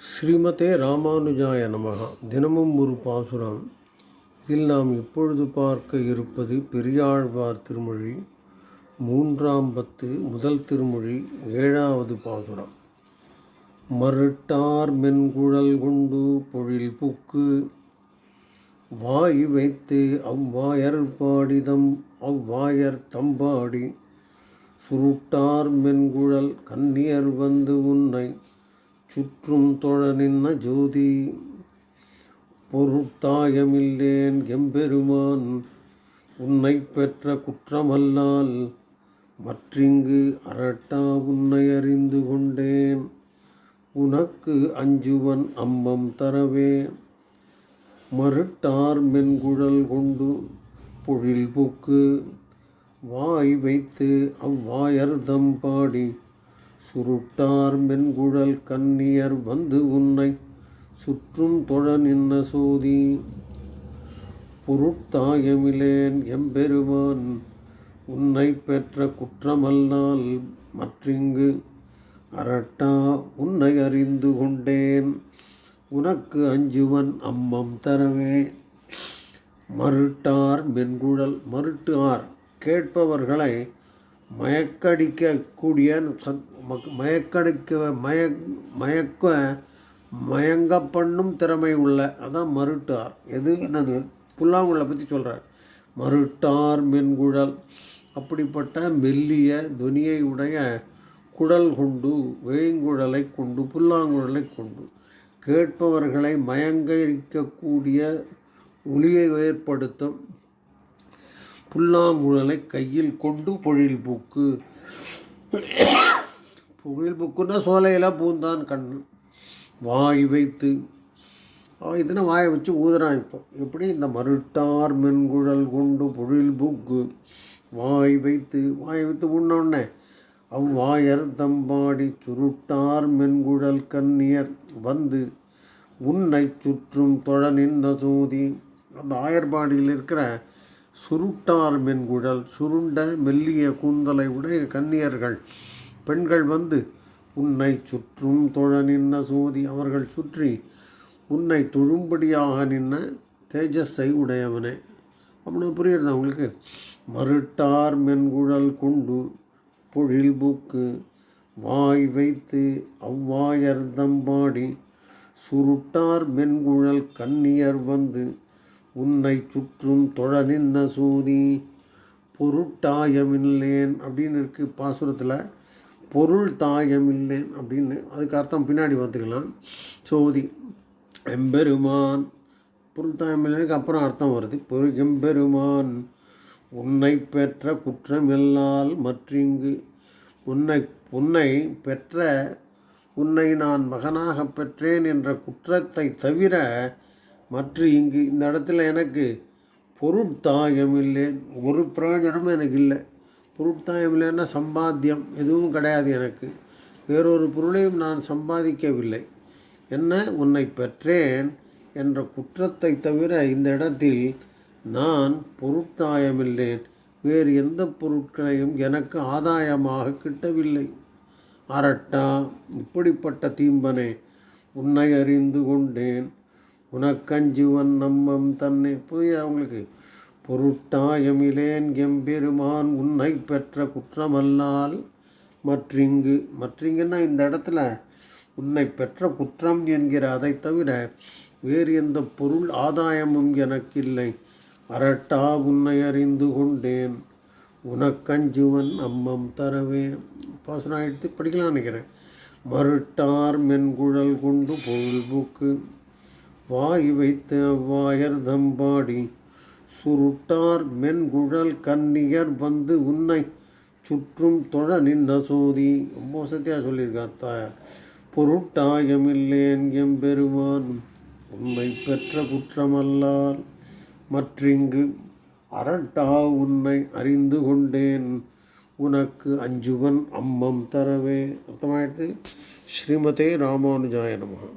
ஸ்ரீமதே ராமானுஜாய நமகா. தினமும் ஒரு பாசுரம். இதில் நாம் இப்பொழுது பார்க்க இருப்பது பெரியாழ்வார் திருமொழி மூன்றாம் பத்து முதல் திருமொழி ஏழாவது பாசுரம். மறுட்டார் மென்குழல் கொண்டு பொழில் புக்கு வாய் வைத்து அவ்வாயர் பாடிதம் அவ்வாயர் தம்பாடி சுருட்டார் மென்குழல் கன்னியர் வந்து உன்னை சுற்றும் தொழ நின்ன ஜோதி பொருட்டாயமில்லேன் எம்பெருமான் உன்னை பெற்ற குற்றமல்லால் மற்றிங்கு அரட்டா உன்னை அறிந்து கொண்டேன். உனக்கு அஞ்சுவன் அம்மம் தரவே. மறுட்டார் மென்குழல் கொண்டு பொழில் புக்கு. வாய் வைத்து அவ்வாயர்தம் பாடி சுருட்டார் மென்குழல் கன்னியர் வந்து உன்னை சுற்றும் தொழ நின்ன சோதி. பொருட்தாயமிலேன் எம்பெருமான் உன்னை பெற்ற குற்றமல்லால் மற்றிங்கு அரட்டா உன்னை அறிந்து கொண்டேன். உனக்கு அஞ்சுவன் அம்மம் தரவே. மருட்டார் மென்குழல் மருட்டார் கேட்பவர்களை மயக்கடிக்கக்கூடிய சத் மக்- மயக்கடிக்க மய மயக்க மயங்க பண்ணும் திறமை உள்ள அதான் மருட்டார். எது? என்னது? புல்லாங்குழலை பற்றி சொல்கிறார் மருட்டார் மென்குழல். அப்படிப்பட்ட மெல்லிய துனியை உடைய குடல் கொண்டு வேங்குழலை கொண்டு புல்லாங்குழலை கொண்டு கேட்பவர்களை மயங்கிக்கக்கூடிய ஒளியை ஏற்படுத்தும். புல்லாங்குழலை கையில் கொண்டு பொழில் பூக்கு. பொழில் பூக்குன்னா சோலையெல்லாம் பூந்தான் கண் வாய் வைத்து. அவன் இதுனா வாயை வச்சு ஊதுறான் இப்போ. எப்படி? இந்த மருட்டார் மென்குழல் கொண்டு பொழில் பூக்கு. வாய் வைத்து வாய் வைத்து உண்ணோடனே அவ்வாயர் தம்பாடி சுருட்டார் மென்குழல் கன்னியர் வந்து உன்னை சுற்றும் தொழ நின்ற சோதி. அந்த ஆயர்பாடியில் இருக்கிற சுருட்டார் மென்குழல் சுருண்ட மெல்லிய கூந்தலை உடைய கன்னியர்கள். பெண்கள் வந்து உன்னை சுற்றும் தொழ நின்ன சோதி அவர்கள் சுற்றி உன்னை தொழும்படியாக நின்ன தேஜஸை உடையவனே. அப்படின்னு புரியுறது அவங்களுக்கு மறுட்டார் மென்குழல் கொண்டு பொழில் பூக்கு வாய் வைத்து அவ்வாயர்தம்பாடி சுருட்டார் மென்குழல் கன்னியர் வந்து உன்னை சுற்றும் தொழ நின்ன சூதி பொருட்டாயமில்லேன் அப்படின்னு இருக்குது பாசுரத்தில். பொருள் தாயமில்லேன் அப்படின்னு அதுக்கு அர்த்தம் பின்னாடி பார்த்துக்கலாம். சோதி எம்பெருமான் பொருள் தாயமில்லைனுக்கு அப்புறம் அர்த்தம் வருது. பொரு எம்பெருமான் உன்னை பெற்ற குற்றமில்லால் மற்றிங்கு. உன்னை உன்னை பெற்ற உன்னை நான் மகனாக பெற்றேன் என்ற குற்றத்தை தவிர மற்றும் இங்கு இந்த இடத்துல எனக்கு பொருட்தாயம் இல்லை ஒரு பிரயோஜனமும் எனக்கு இல்லை. பொருட்தாயம் இல்லைன்னா சம்பாத்தியம் எதுவும் கிடையாது எனக்கு. வேறொரு பொருளையும் நான் சம்பாதிக்கவில்லை. என்ன? உன்னை பெற்றேன் என்ற குற்றத்தை தவிர இந்த இடத்தில் நான் பொருட்தாயமில்லேன் வேறு எந்த பொருட்களையும் எனக்கு ஆதாயமாக கிட்டவில்லை. அரட்டா இப்படிப்பட்ட தீம்பனே உன்னை அறிந்து கொண்டேன். உனக்கஞ்சுவன் நம்மம் தன்னை போய் அவங்களுக்கு பொருட்டாயமிலேன் எம்பெருமான் உன்னை பெற்ற குற்றமல்லால் மற்றிங்கு மற்றிங்குன்னா இந்த இடத்துல உன்னை பெற்ற குற்றம் என்கிற அதை தவிர வேறு எந்த பொருள் ஆதாயமும் எனக்கில்லை. அரட்டா உன்னை அறிந்து கொண்டேன். உனக்கஞ்சுவன் அம்மம் தரவே. பாசனம் எடுத்து படிக்கலாம் நினைக்கிறேன். மறுட்டார் மென்குழல் கொண்டு பொருள் பூக்கு வாய் வைத்து அவ்வாயர் தம்பாடி சுருட்டார் மென்குழல் கன்னியர் வந்து உன்னை சுற்றும் தொழ நின்ற சோதி. ரொம்ப வசதியாக சொல்லியிருக்கா தாயார் பொருட்டாயமில்லேன் எம்பெருமான் உன்னை பெற்ற குற்றமல்லால் மற்றிங்கு அரட்டா உன்னை அறிந்து கொண்டேன். உனக்கு அஞ்சுவன் அம்மம் தரவே. அர்த்தமாயிடுது. ஸ்ரீமதே ராமானுஜாய நமகா.